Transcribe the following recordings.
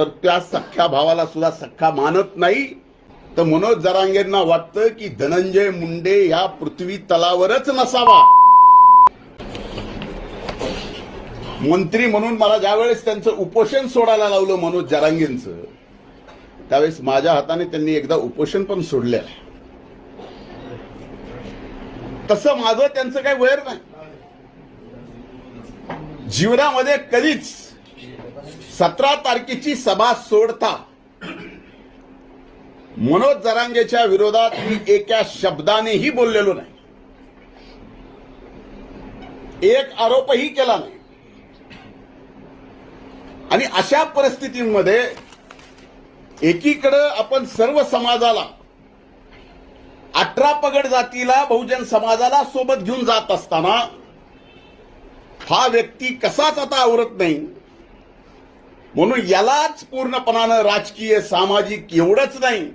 तर त्या सख्ख्या भावाला सुद्धा सख्खा मानत नाही. तर मनोज जरांगेंना वाटतं की धनंजय मुंडे या पृथ्वी तलावरच नसावा. मंत्री म्हणून मला ज्यावेळेस त्यांचं उपोषण सोडायला लावलं मनोज जरांगेंचं त्यावेळेस माझ्या हाताने त्यांनी एकदा उपोषण पण सोडलेलं आहे तसं माझं त्यांचं काही वैर नाही. जीवनामध्ये कधीच सतरा तारखेची सभा सोडता मनोज जरांगेच्या विरोधात मी एका शब्दानेही बोललेलो नाही. एक आरोपही केला नाही. आणि अशा परिस्थितीमध्ये एकीकडं आपण सर्व समाजाला अठरा पगड जातीला बहुजन समाजाला सोबत घेऊन जात असताना हा व्यक्ती कसाच आता आवरत नाही म्हणून यालाच पूर्णपणानं राजकीय सामाजिक एवढंच नाही.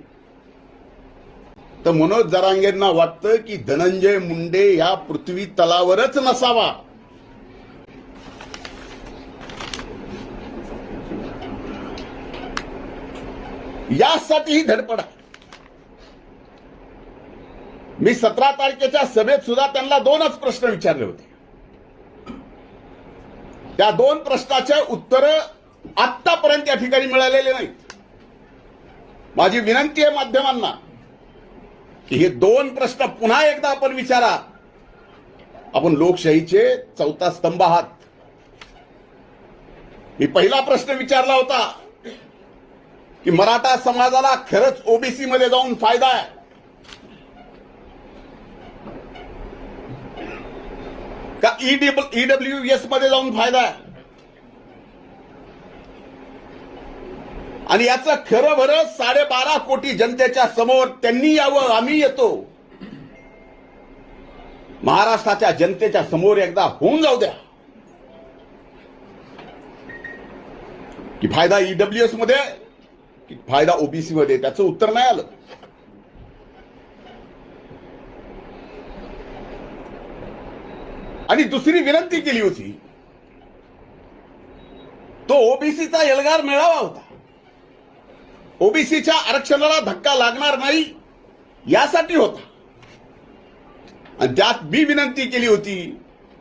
तर मनोज जरांगेंना वाटतं की धनंजय मुंडे ह्या पृथ्वी तलावरच नसावा. यासाठी ही धडपड आहे. मी सतरा तारखेच्या सभेत सुद्धा त्यांना दोनच प्रश्न विचारले होते. त्या दोन प्रश्नाचे उत्तर आतापर्यंत या ठिकाणी मिळालेले नाहीत. माझी विनंती आहे माध्यमांना की हे दोन प्रश्न पुन्हा एकदा आपण विचारा. आपण लोकशाहीचे चौथा स्तंभ आहात. मी पहिला प्रश्न विचारला होता की मराठा समाजाला खरंच ओबीसी मध्ये जाऊन फायदा आहे? का ईडब्ल्यू एसमध्ये जाऊन फायदा आहे? आणि याचं खरं भरं साडेबारा कोटी जनतेच्या समोर त्यांनी यावं आम्ही येतो. महाराष्ट्राच्या जनतेच्या समोर एकदा होऊन जाऊ द्या. की फायदा ईडब्ल्यूएसमध्ये की फायदा ओबीसी मध्ये त्याचं उत्तर नाही आलं. आणि दुसरी विनंती केली होती तो ओबीसीचा एल्गार मिळावा होता. ओबीसीच्या आरक्षणाला धक्का लागणार नाही यासाठी होता. आणि त्यात मी विनंती केली होती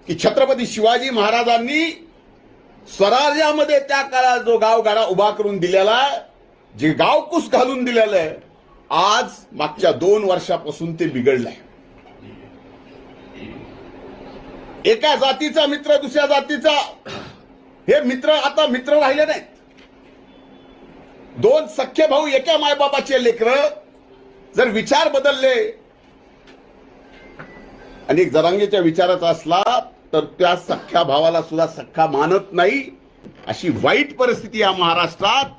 की छत्रपती शिवाजी महाराजांनी स्वराज्यामध्ये त्या काळात जो गावगाडा उभा करून दिलेला जे गावकुस घालून दिलेलं आहे आज मागच्या दोन वर्षापासून ते बिघडलंय एका जातीचा मित्र दुसऱ्या जातीचा. हे मित्र आता मित्र राहिले नाही दोन सख्खे भाऊ एका मायबापाचे लेकर जर विचार बदलले आणि जरांगेच्या विचाराचा असला तर त्या सख्ख्या भावाला सुद्धा सख्खा मानत नाही अशी वाईट परिस्थिती या महाराष्ट्रात.